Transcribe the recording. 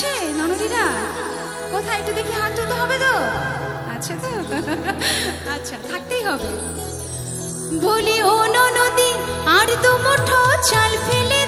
আছে, ননদিরা? কোথায়? একটু দেখি হাত তুলতে হবে তো? আচ্ছা তো? আচ্ছা থাকতেই হবে। বলি ও ননদি, আর তো মুঠো চাল ফেলে